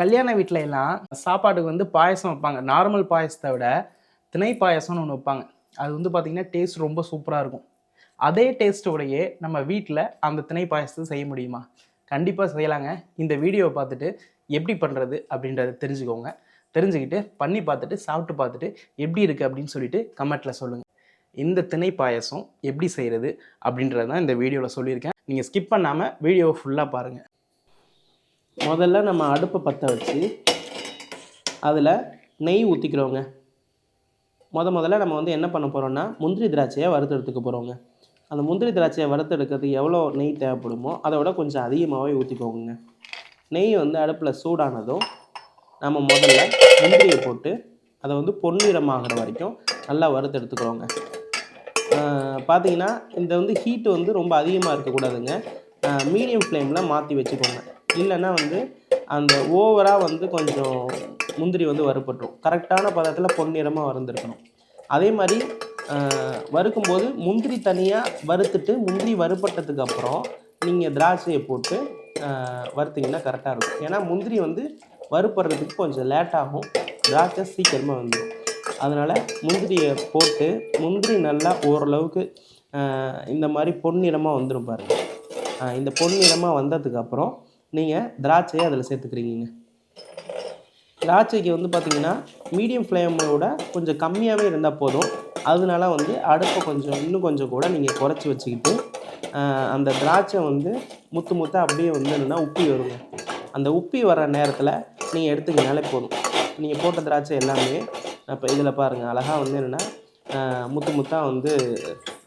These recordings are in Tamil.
கல்யாண வீட்டில எல்லாம் சாப்பாட்டுக்கு வந்து பாயசம் வைப்பாங்க. நார்மல் பாயசத்தை விட திணை பாயசம்னு ஒன்று வைப்பாங்க. அது வந்து பார்த்திங்கன்னா டேஸ்ட் ரொம்ப சூப்பராக இருக்கும். அதே டேஸ்ட்டோடையே நம்ம வீட்டில் அந்த திணை பாயசத்தை செய்ய முடியுமா? கண்டிப்பாக செய்யலாங்க. இந்த வீடியோவை பார்த்துட்டு எப்படி பண்ணுறது அப்படின்றத தெரிஞ்சுக்கோங்க. தெரிஞ்சுக்கிட்டு பண்ணி பார்த்துட்டு சாப்பிட்டு பார்த்துட்டு எப்படி இருக்குது அப்படின்னு சொல்லிட்டு கமெண்ட்டில் சொல்லுங்கள் இந்த திணை பாயசம் எப்படி செய்கிறது அப்படின்றது தான் இந்த வீடியோவில் சொல்லியிருக்கேன். நீங்கள் ஸ்கிப் பண்ணாமல் வீடியோவை ஃபுல்லாக பாருங்கள் முதல்ல நம்ம அடுப்பை பற்ற வச்சு அதில் நெய் ஊற்றிக்கிறோங்க முத முதல்ல நம்ம வந்து என்ன பண்ண போகிறோம்னா முந்திரி திராட்சையை வறுத்தெடுத்துக்க போகிறோங்க அந்த முந்திரி திராட்சையை வறுத்தெடுக்கிறதுக்கு எவ்வளோ நெய் தேவைப்படுமோ அதை விட கொஞ்சம் அதிகமாகவே ஊற்றிக்கோங்க நெய் வந்து அடுப்பில் சூடானதும் நம்ம முதல்ல முந்திரியை போட்டு அதை வந்து பொன்னிறமாகிற வரைக்கும் நல்லா வறுத்தெடுத்துக்கிறோங்க பார்த்தீங்கன்னா இந்த வந்து ஹீட்டு வந்து ரொம்ப அதிகமாக இருக்கக்கூடாதுங்க. மீடியம் ஃப்ளேமில் மாற்றி வச்சுக்கோங்க. இல்லைன்னா வந்து அந்த ஓவராக வந்து கொஞ்சம் முந்திரி வந்து வறுபட்டுரும். கரெக்டான பதத்தில் பொன்னிறமாக வறுந்துருக்கணும். அதே மாதிரி வறுக்கும்போது முந்திரி தனியாக வறுத்துட்டு முந்திரி வறுப்பட்டதுக்கப்புறம் நீங்கள் திராட்சையை போட்டு ஆஹ் வறுத்தீங்கன்னா கரெக்டாக இருக்கும். ஏன்னா முந்திரி வந்து வறுப்படுறதுக்கு கொஞ்சம் லேட்டாகும் திராட்சை சீக்கிரமாக வந்துடும் அதனால் முந்திரியை போட்டு முந்திரி நல்லா ஓரளவுக்கு இந்த மாதிரி பொன்னிறமாக வந்துடும் பாருங்கள் இந்த பொன்னிறமாக வந்ததுக்கப்புறம் நீங்கள் திராட்சையை அதில் சேர்த்துக்கிறீங்க. திராட்சைக்கு வந்து பார்த்தீங்கன்னா மீடியம் ஃப்ளேமோட கொஞ்சம் கம்மியாகவே இருந்தால் போதும். அதனால வந்து அடுப்பை கொஞ்சம் இன்னும் கொஞ்சம் கூட நீங்கள் குறைச்சி வச்சுக்கிட்டு அந்த திராட்சை வந்து முத்து முத்தாக அப்படியே வந்து என்னென்னா உப்பி வருங்க. அந்த உப்பி வர நேரத்தில் நீங்கள் எடுத்துக்கினாலே போதும். நீங்கள் போட்ட திராட்சை எல்லாமே இப்போ இதில் பாருங்கள் அழகாக வந்து என்னென்னா முத்து முத்தாக வந்து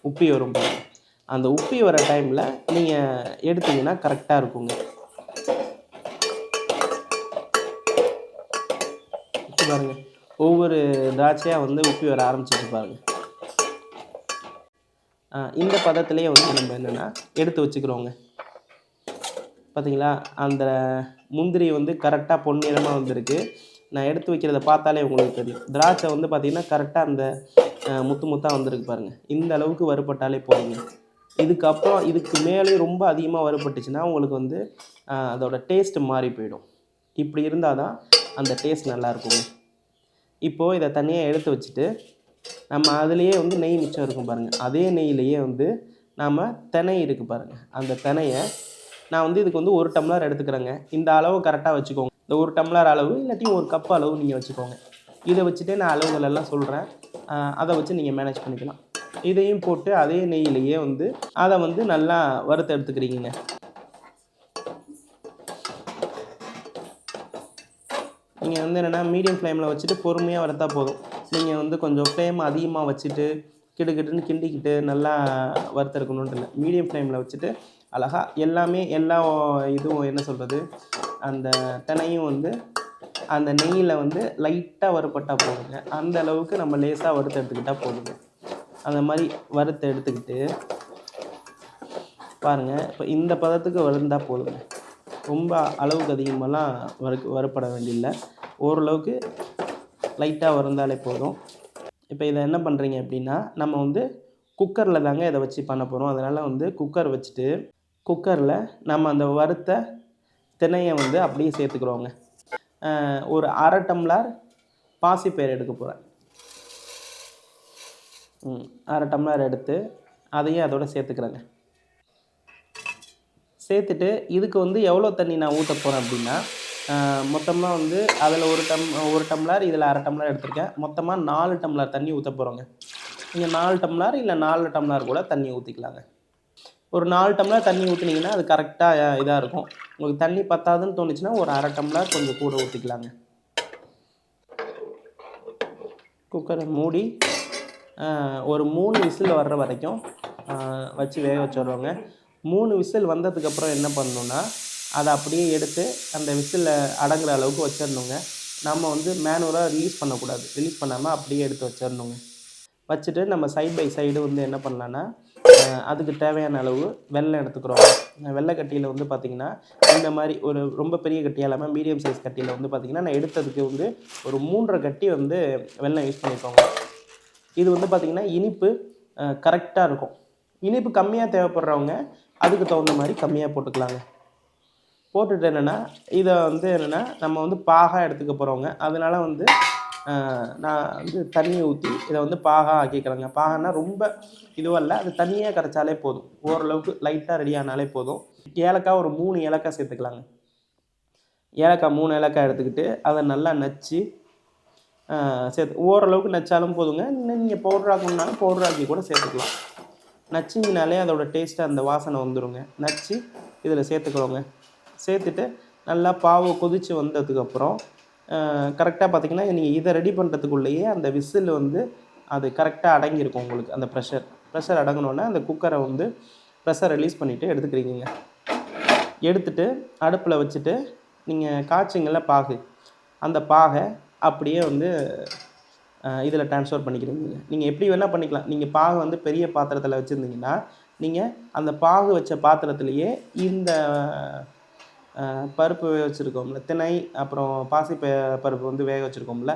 உப்பி வரும் பாருங்கள் அந்த உப்பி வர டைமில் நீங்கள் எடுத்தீங்கன்னா கரெக்டாக இருக்குங்க. பாருங்க. ஒவ்வொரு திராட்சையாக வந்து உப்பி வர ஆரம்பிச்சிட்டு பாருங்க. இந்த பதத்திலேயே வந்து நம்ம என்னென்னா எடுத்து வச்சுக்கிறோங்க. பார்த்தீங்களா அந்த முந்திரி வந்து கரெக்டாக பொன்னிறமாக வந்திருக்கு. நான் எடுத்து வைக்கிறத பார்த்தாலே உங்களுக்கு தெரியும். திராட்சை வந்து பார்த்திங்கன்னா கரெக்டாக அந்த முத்து முத்தாக வந்திருக்கு பாருங்கள் இந்த அளவுக்கு வறுபட்டாலே போதுங்க. இதுக்கப்புறம் இதுக்கு மேலே ரொம்ப அதிகமாக வறுபட்டுச்சுன்னா உங்களுக்கு வந்து அதோடய அதோட மாறி போயிடும். இப்படி இருந்தால் தான் அந்த டேஸ்ட் நல்லாயிருக்குங்க இப்போது இதை தனியாக எடுத்து வச்சுட்டு நம்ம அதுலேயே வந்து நெய் மிச்சம் இருக்கும் பாருங்கள் அதே நெய்லேயே வந்து நாம் தினை இருக்குது பாருங்கள் அந்த தினையை நான் வந்து இதுக்கு வந்து ஒரு டம்ளர் எடுத்துக்கிறேங்க. இந்த அளவு கரெக்டாக வச்சுக்கோங்க. இந்த ஒரு டம்ளர் அளவு இல்லாட்டி ஒரு கப் அளவு நீங்கள் வச்சுக்கோங்க. இதை வச்சுட்டே நான் அளவுகள் எல்லாம் சொல்கிறேன் அதை வச்சு நீங்கள் மேனேஜ் பண்ணிக்கலாம். இதையும் போட்டு அதே நெய்யிலேயே வந்து அதை வந்து நல்லா வறுத்து எடுத்துக்கிறீங்க நீங்கள் வந்து என்னென்னா மீடியம் ஃப்ளேமில் வச்சுட்டு பொறுமையாக வறுத்தா போதும். நீங்கள் வந்து கொஞ்சம் ஃப்ளேம் அதிகமாக வச்சுட்டு கிடுகிட்டுன்னு கிண்டிக்கிட்டு நல்லா வறுத்தெடுக்கணுன்ட்டு இல்லை. மீடியம் ஃப்ளேமில் வச்சுட்டு அழகாக எல்லாமே எல்லா இதுவும் என்ன சொல்கிறது அந்த தினையும் வந்து அந்த நெய்யில் வந்து லைட்டாக வறுப்பட்டால் போதுங்க. அந்த அளவுக்கு நம்ம லேசாக வறுத்து எடுத்துக்கிட்டால் போதுங்க. அந்த மாதிரி வறுத்து எடுத்துக்கிட்டு பாருங்கள் இப்போ இந்த பதத்துக்கு வறுந்தால் போதுங்க. ரொம்ப அளவுக்கு அதிகமாகலாம் வறு வறுப்பட வேண்டியதில்லை ஓரளவுக்கு லைட்டாக வறுந்தாலே போதும். இப்போ இதை என்ன பண்ணுறீங்க அப்படின்னா நம்ம வந்து குக்கரில் தாங்க இதை வச்சு பண்ண போகிறோம் அதனால் வந்து குக்கர் வச்சுட்டு குக்கரில் நம்ம அந்த வறுத்த திணையை வந்து அப்படியே சேர்த்துக்கிறோங்க ஒரு அரை டம்ளர் பாசிப்பயிர் எடுக்க போகிறேன் அரை டம்ளர் எடுத்து அதையும் அதோட சேர்த்துக்கிறேங்க. சேர்த்துட்டு இதுக்கு வந்து எவ்வளோ தண்ணி நான் ஊற்ற போகிறேன் அப்படின்னா மொத்தமாக வந்து அதில் ஒரு டம் ஒரு டம்ளர் இதில் அரை டம்ளர் எடுத்திருக்கேன். மொத்தமாக நாலு டம்ளர் தண்ணி ஊற்ற போகிறோங்க நீங்கள் நாலு டம்ளர் இல்லை நாலு டம்ளர் கூட தண்ணி ஊற்றிக்கலாங்க ஒரு நாலு டம்ளர் தண்ணி ஊற்றுனீங்கன்னா அது கரெக்டாக இதாக இருக்கும். உங்களுக்கு தண்ணி பத்தாதுன்னு தோணுச்சுன்னா ஒரு அரை டம்ளர் கொஞ்சம் கூட ஊற்றிக்கலாங்க குக்கரை மூடி ஒரு மூணு விசில் வர்ற வரைக்கும் வச்சு வேக வச்சிடுறோங்க. மூணு விசில் வந்ததுக்கப்புறம் என்ன பண்ணணுன்னா அதை அப்படியே எடுத்து அந்த விசிலில் அடங்குற அளவுக்கு வச்சிடணுங்க. நம்ம வந்து மேனுவலாக ரிலீஸ் பண்ணக்கூடாது. ரிலீஸ் பண்ணாமல் அப்படியே எடுத்து வச்சிடணுங்க. வச்சுட்டு நம்ம சைடு பை சைடு வந்து என்ன பண்ணலான்னா அதுக்கு தேவையான அளவு வெள்ளம் எடுத்துக்கிறோம். வெள்ளை கட்டியில் வந்து பார்த்திங்கன்னா இந்த மாதிரி ஒரு ரொம்ப பெரிய கட்டியாக இல்லாமல் மீடியம் சைஸ் கட்டியில் வந்து பார்த்திங்கன்னா நான் எடுத்ததுக்கு வந்து ஒரு மூன்றரை கட்டி வந்து வெள்ளம் யூஸ் பண்ணிக்கோங்க. இது வந்து பார்த்திங்கன்னா இனிப்பு கரெக்டாக இருக்கும். இனிப்பு கம்மியாக தேவைப்படுறவங்க அதுக்கு தகுந்த மாதிரி கம்மியாக போட்டுக்கலாங்க. போட்டுட்டு என்னென்னா இதை வந்து என்னென்னா நம்ம வந்து பாகா எடுத்துக்க போகிறவங்க அதனால் வந்து நான் வந்து தண்ணியை ஊற்றி இதை வந்து பாகா ஆக்கிக்கிறேங்க. பாகன்னா ரொம்ப இதுவல்ல அது தண்ணியாக கரைச்சாலே போதும். ஓரளவுக்கு லைட்டாக ரெடி ஆனாலே போதும். ஏலக்காய் ஒரு மூணு ஏலக்காய் சேர்த்துக்கலாங்க. ஏலக்காய் மூணு ஏலக்காய் எடுத்துக்கிட்டு அதை நல்லா நச்சு சேர்த்து ஓரளவுக்கு நச்சாலும் போதுங்க. இன்னும் நீங்கள் பவுடர் ஆக்கணுன்னாலும் பவுடர் ஆக்கி கூட சேர்த்துக்கலாம். நச்சிங்கனாலே அதோட டேஸ்ட்டு அந்த வாசனை வந்துருங்க. நச்சு இதில் சேர்த்துக்கிறோங்க சேர்த்துட்டு நல்லா பாவு கொதித்து வந்ததுக்கப்புறம் கரெக்டாக பார்த்தீங்கன்னா நீங்கள் இதை ரெடி பண்ணுறதுக்குள்ளேயே அந்த விசில் வந்து அது கரெக்டாக அடங்கியிருக்கும் உங்களுக்கு அந்த ப்ரெஷர் ப்ரெஷர் அடங்கினோன்னே அந்த குக்கரை வந்து ப்ரெஷர் ரிலீஸ் பண்ணிவிட்டு எடுத்துக்கிறீங்க எடுத்துட்டு அடுப்பில் வச்சுட்டு நீங்கள் காய்ச்சிங்கள பாகு. அந்த பாகை அப்படியே வந்து இதில் ட்ரான்ஸ்ஃபர் பண்ணிக்கிறீங்க. நீங்கள் எப்படி வேணால் பண்ணிக்கலாம். நீங்கள் பாகு வந்து பெரிய பாத்திரத்தில் வச்சுருந்தீங்கன்னா நீங்கள் அந்த பாகு வச்ச பாத்திரத்துலேயே இந்த பருப்பு வேக வச்சுருக்கோம்ல திணை அப்புறம் பாசி பருப்பு வந்து வேக வச்சுருக்கோம்ல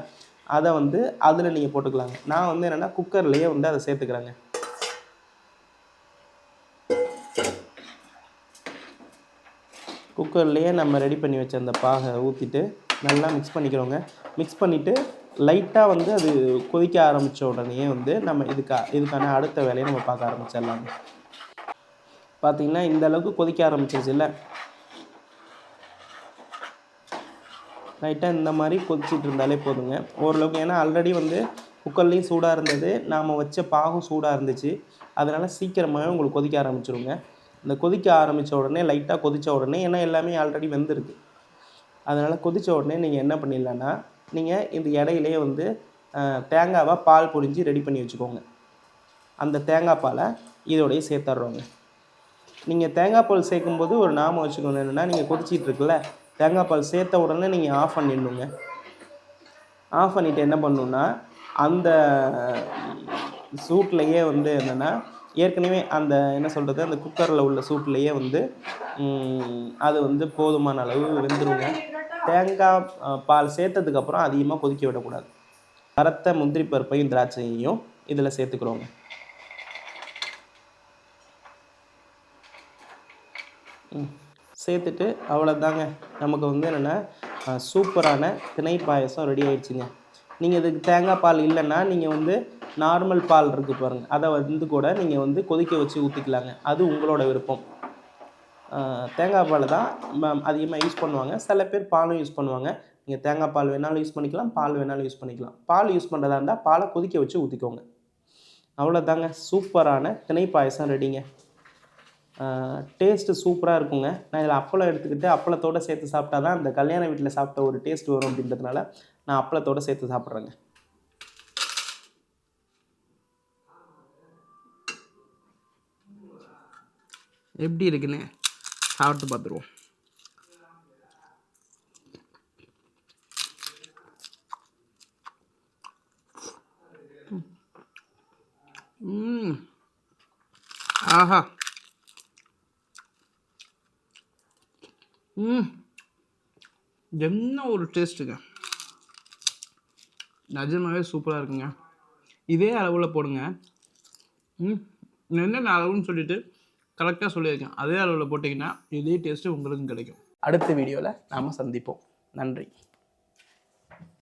அதை வந்து அதில் நீங்கள் போட்டுக்கலாங்க. நான் வந்து என்னென்னா குக்கர்லேயே வந்து அதை சேர்த்துக்கிறேங்க. குக்கர்லேயே நம்ம ரெடி பண்ணி வச்ச அந்த பாகை ஊற்றிட்டு நல்லா மிக்ஸ் பண்ணிக்கிறோங்க. மிக்ஸ் பண்ணிவிட்டு லைட்டாக வந்து அது கொதிக்க ஆரம்பித்த உடனே வந்து நம்ம இதுக்கா இதுக்கான அடுத்த வேலையை நம்ம பார்க்க ஆரம்பிச்சிடலாங்க பார்த்தீங்கன்னா இந்த அளவுக்கு கொதிக்க ஆரம்பிச்சிருச்சுல்ல லைட்டாக இந்த மாதிரி கொதிச்சிட்டு இருந்தாலே போதுங்க. ஓரளவுக்கு ஏன்னா ஆல்ரெடி வந்து குக்கர்லேயும் சூடாக இருந்தது நாம் வச்ச பாகும் சூடாக இருந்துச்சு. அதனால் சீக்கிரமாகவே உங்களுக்கு கொதிக்க ஆரம்பிச்சிருங்க. இந்த கொதிக்க ஆரம்பித்த உடனே லைட்டாக கொதித்த உடனே ஏன்னா எல்லாமே ஆல்ரெடி வெந்திருக்கு. அதனால் கொதித்த உடனே நீங்கள் என்ன பண்ணிடலான்னா நீங்கள் இந்த இடையிலே வந்து தேங்காவை பால் பொழிஞ்சு ரெடி பண்ணி வச்சுக்கோங்க. அந்த தேங்காய் பாலை இதோடய சேர்த்துட்றோங்க நீங்கள் தேங்காய் பால் சேர்க்கும்போது ஒரு நாம வச்சுக்கணும் என்னென்னா நீங்கள் கொதிச்சிட்டு இருக்குல்ல தேங்காய் பால் சேர்த்த உடனே நீங்கள் ஆஃப் பண்ணிடணுங்க. ஆஃப் பண்ணிவிட்டு என்ன பண்ணணுன்னா அந்த சூட்லேயே வந்து என்னென்னா ஏற்கனவே அந்த என்ன சொல்கிறது அந்த குக்கரில் உள்ள சூட்லேயே வந்து அது வந்து போதுமான அளவு வெந்துருங்க. தேங்காய் பால் சேர்த்ததுக்கப்புறம் அதிகமாக கொதிக்க விடக்கூடாது. வறுத்த முந்திரி பருப்பையும் திராட்சையையும் இதில் சேர்த்துக்கிறோங்க. ம். சேர்த்துட்டு அவ்வளோதாங்க நமக்கு வந்து என்னென்னா சூப்பரான திணை பாயசம் ரெடி ஆயிடுச்சுங்க. நீங்கள் இதுக்கு தேங்காய் பால் இல்லைன்னா நீங்கள் வந்து நார்மல் பால் இருக்குது பாருங்கள் அதை வந்து கூட நீங்கள் வந்து கொதிக்க வச்சு ஊற்றிக்கலாங்க அது உங்களோட விருப்பம். தேங்காய் பால் தான் அதிகமாக யூஸ் பண்ணுவாங்க. சில பேர் பாலும் யூஸ் பண்ணுவாங்க. நீங்கள் தேங்காய் பால் வேணாலும் யூஸ் பண்ணிக்கலாம் பால் வேணாலும் யூஸ் பண்ணிக்கலாம். பால் யூஸ் பண்ணுறதா இருந்தால் பாலை கொதிக்க வச்சு ஊற்றிக்கோங்க அவ்வளோதாங்க சூப்பரான திணை பாயசம் ரெடிங்க. டேஸ்ட்டு சூப்பராக இருக்குங்க. நான் இதில் அப்பளம் எடுத்துக்கிட்டு அப்பளத்தோடு சேர்த்து சாப்பிட்டா தான் அந்த கல்யாண வீட்டில் சாப்பிட்ட ஒரு டேஸ்ட் வரும் அப்படின்றதுனால நான் அப்பளத்தோடு சேர்த்து சாப்பிட்றேங்க. எப்படி இருக்குன்னு? சாப்பிட்டு பார்த்துருவோம் ம் ஆஹா ம் என்ன ஒரு டேஸ்ட்டுங்க நிஜமாவே சூப்பராக இருக்குங்க. இதே அளவில் போடுங்க. ம். என்னென்ன அளவுன்னு சொல்லிட்டு கரெக்டாக சொல்லியிருக்கேன். அதே அளவில் போட்டிங்கன்னா இதே டேஸ்ட்டு உங்களுக்கும் கிடைக்கும். அடுத்த வீடியோவில் நாம் சந்திப்போம். நன்றி.